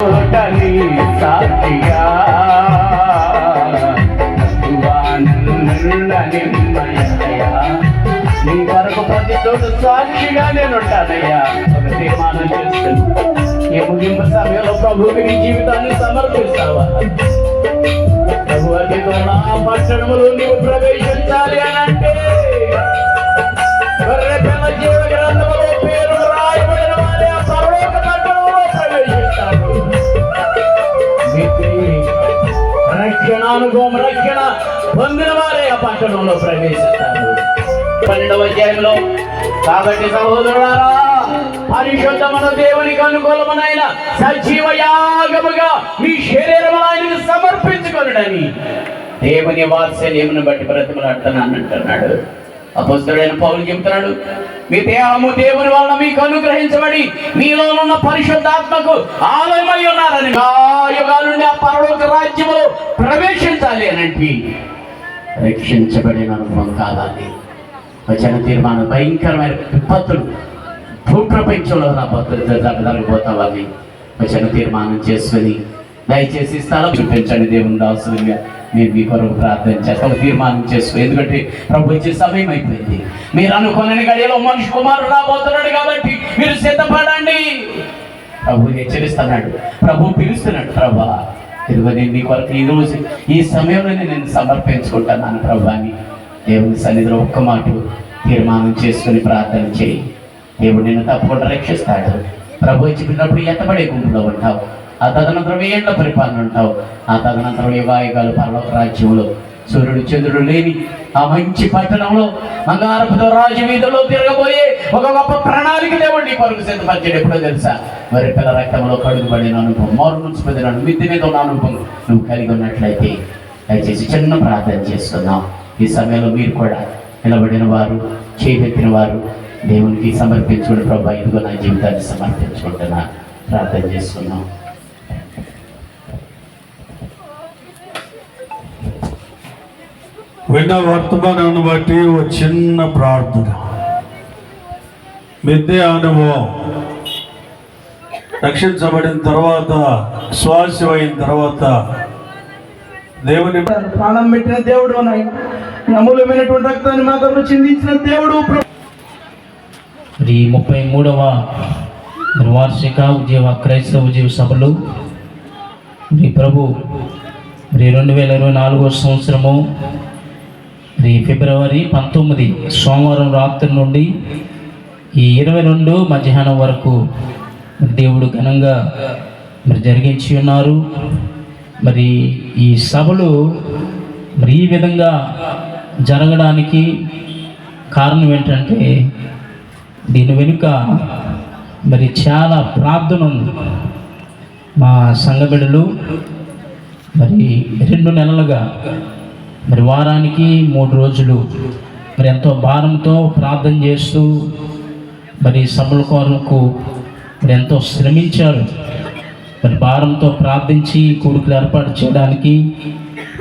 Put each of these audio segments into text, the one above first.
తోటని సాక్షిగా నీ వరకు ప్రతి చోటు సాక్షిగా నేను ఉంటానయ్యా ఒక తీర్మానం చేస్తాను ఈ ముగింపు సమయంలో నీ జీవితాన్ని సమర్పిస్తావా? ప్రభు అతి నా నీవు మిత్రి, రక్షణ అనుభవం రక్షణ పొందిన వారే ఆ పట్టణంలో ప్రవేశిస్తారు. పన్నెండవ అధ్యాయంలో కాబట్టి సహోదరులారా పరిశుద్ధమైన దేవునికి అనుకూలమైన సజీవ యాగముగా మీ శరీరం ఆయనకు సమర్పించుకొనడని దేవుని వాత్సల్యమును బట్టి బ్రతిమలాడుతున్నాను అంటున్నాడు. అపోస్తుడైన పౌలు చెప్తున్నాడు మీ దేహము దేవుని వలన మీకు అనుగ్రహించబడి మీలో ఉన్న పరిశుద్ధాత్మకు ఆలయమై ఉన్నారని యుగాల నుండి ఆ పరలోక రాజ్యములో ప్రవేశించాలి అనంటి రక్షించబడిన అనుభవం కావాలి వచ్చిన తీర్మానం భయంకరమైన విపత్తులు భూప్రపంచంలో నా భక్తులతో జరగబోతావని వచ్చిన తీర్మానం చేసుకుని దయచేసి స్థలం చూపించండి దేవుని దాసులుగా. మీరు మీ కొరకు ప్రార్థన చేస్తాను తీర్మానం చేసుకుని ఎందుకంటే ప్రభు ఇచ్చే సమయం అయిపోయింది. మీరు అనుకున్న గడియలో మనిషి కుమారుడు రాబోతున్నాడు కాబట్టి మీరు సిద్ధపడండి. ప్రభు హెచ్చరిస్తున్నాడు. ప్రభు పిలుస్తున్నాడు ప్రభా ఇదిగో నేను నీ కొరకు ఈ రోజు ఈ సమయంలోనే నేను సమర్పించుకుంటున్నాను ప్రభు అని దేవుని సన్నిధిలో ఒక్క మాట తీర్మానం చేసుకుని ప్రార్థన చేయి. దేవుడు నిన్ను తప్పకుండా రక్షిస్తాడు. ప్రభు చెప్పినప్పుడు ఎత్తబడే గుంపులో ఉంటావు. ఆ తదనంతరం ఏళ్ళ పరిపాలన ఉంటావు? ఆ తదనంతరం యుగాయుగాలు పరలోక రాజ్యంలో? సూర్యుడు చంద్రుడు లేని ఆ మంచి పట్టణంలో అంగారపుతో రాజు వీధిలో తిరగబోయే ఒక గొప్ప ప్రణాళిక దేవుడి కొరకు సిద్ధపరిచాడు. ఎప్పుడో తెలుసా? మరి పిల్ల రక్తంలో కడుగుబడిన అనుభవం మారు నుంచి పొందిన మిద్ది మీద ఉన్న అనుభవం నువ్వు కలిగి ఉన్నట్లయితే దయచేసి చిన్న ప్రార్థన చేసుకుందాం ఈ సమయంలో మీరు కూడా నిలబడిన వారు చేపెత్తిన వారు దేవునికి సమర్పించుకుని ప్రభా ఇదిగో నా జీవితాన్ని సమర్పించుకుంటున్నా. ప్రార్థన చేసుకున్నాం విన్న వర్తమానాన్ని బట్టి ఒక చిన్న ప్రార్థన. మిద్దె అనుభవం. రక్షించబడిన తర్వాత శ్వాసమైన తర్వాత దేవుని ప్రాణం పెట్టిన దేవుడు అమూల్యమైనటువంటి రక్తాన్ని మా కొరకు చిందించిన దేవుడు. మరి ముప్పై మూడవ వార్షిక ఉద్యోగ క్రైస్తవ ఉద్యోగ సభలు. మరి ప్రభు మరి రెండు వేల ఇరవై నాలుగో సంవత్సరము మరి ఫిబ్రవరి పంతొమ్మిది సోమవారం రాత్రి నుండి ఈ ఇరవై రెండు మధ్యాహ్నం వరకు దేవుడు ఘనంగా మరి జరిగించి ఉన్నారు. మరి ఈ సభలు మరి ఈ విధంగా జరగడానికి కారణం ఏంటంటే దీని వెనుక మరి చాలా ప్రార్థన ఉంది మా సంఘ బిడ్డలు మరి రెండు నెలలుగా మరి వారానికి మూడు రోజులు మరి ఎంతో భారంతో ప్రార్థన చేస్తూ మరి సభల కొరకు మరి ఎంతో శ్రమించారు. మరి భారంతో ప్రార్థించి కూడుకులు ఏర్పాటు చేయడానికి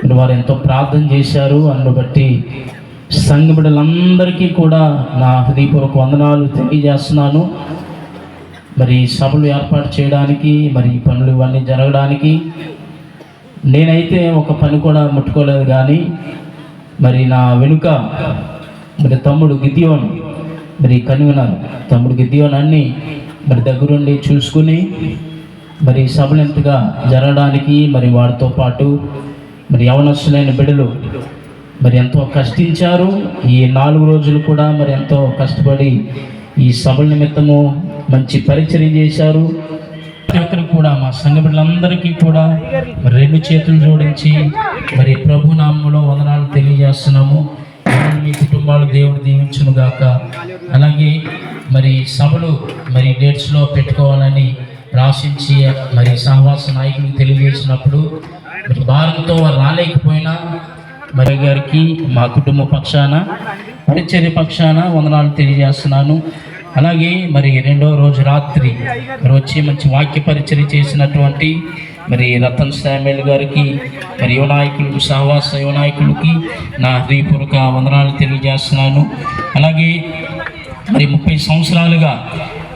మరి వారు ఎంతో ప్రార్థన చేశారు. అందును బట్టి సంఘ బిడ్డలందరికీ కూడా నా హృదయపూర్వక వందనాలు తెలియజేస్తున్నాను. మరి సభలు ఏర్పాటు చేయడానికి మరి పనులు ఇవన్నీ జరగడానికి నేనైతే ఒక పని కూడా ముట్టుకోలేదు కానీ మరి నా వెనుక మరి తమ్ముడు గిద్యోన్ మరి కన్వీనర్. తమ్ముడు గిద్యోన్ అన్ని మరి దగ్గరుండి చూసుకుని మరి సభలు జరగడానికి మరి వారితో పాటు మరి యవనస్తులైన బిడ్డలు మరి ఎంతో కష్టించారు. ఈ నాలుగు రోజులు కూడా మరి ఎంతో కష్టపడి ఈ సభల నిమిత్తము మంచి పరిచయం చేశారు. ప్రతి ఒక్కరు కూడా మా సంఘ బిడ్డలందరికీ కూడా రెండు చేతులు జోడించి మరి ప్రభు నామంలో వందనాలు తెలియజేస్తున్నాము. మీ కుటుంబాలు దేవుడు దీవించును గాక. అలాగే మరి సభలు మరి డేట్స్లో పెట్టుకోవాలని రాసించి మరి సహవాస నాయకులకు తెలియజేసినప్పుడు మరి భారంతో రాలేకపోయినా మరి గారికి మా కుటుంబ పక్షాన పరిచర్య పక్షాన వందనాలు తెలియజేస్తున్నాను. అలాగే మరి రెండో రోజు రాత్రి మరి వచ్చి మంచి వాక్య పరిచయం చేసినటువంటి మరి రతన్ శామ్యుల్ గారికి మరి యువనాయకులకు సహవాస యువనాయకులకి నా హృదయపూర్వక వందనాలు తెలియజేస్తున్నాను. అలాగే మరి ముప్పై సంవత్సరాలుగా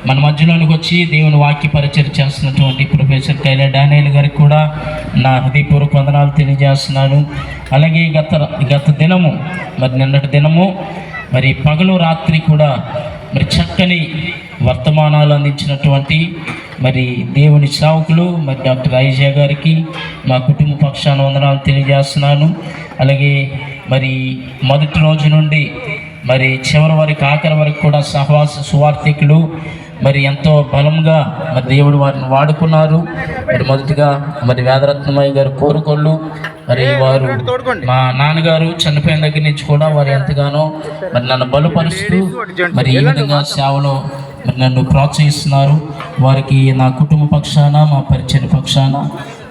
మన మధ్యలోనికి వచ్చి దేవుని వాక్య పరిచయం చేస్తున్నటువంటి ప్రొఫెసర్ కైలా డానియల్ గారికి కూడా నా హృదయపూర్వక వందనాలు తెలియజేస్తున్నాను. అలాగే గత గత దినము మరి నిన్నటి దినము మరి పగలు రాత్రి కూడా మరి చక్కని వర్తమానాలు అందించినటువంటి మరి దేవుని సేవకులు మరి డాక్టర్ ఐజా గారికి మా కుటుంబ పక్షాన వందనాలు తెలియజేస్తున్నాను. అలాగే మరి మొదటి రోజు నుండి మరి చివరి వరకు ఆఖరి వరకు కూడా సహవాస సువార్థికులు మరి ఎంతో బలంగా మరి దేవుడు వారిని వాడుకున్నారు. మరి మొదటిగా మరి వేదరత్నమయ్య గారు కోరుకోళ్ళు మరి వారు మా నాన్నగారు చనిపోయిన దగ్గర నుంచి కూడా వారు ఎంతగానో మరి నన్ను బలపరుస్తూ మరి ఈ విధంగా సేవలో మరి నన్ను ప్రోత్సహిస్తున్నారు. వారికి నా కుటుంబ పక్షాన మా పరిచయ పక్షాన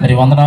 మరి వందనాలు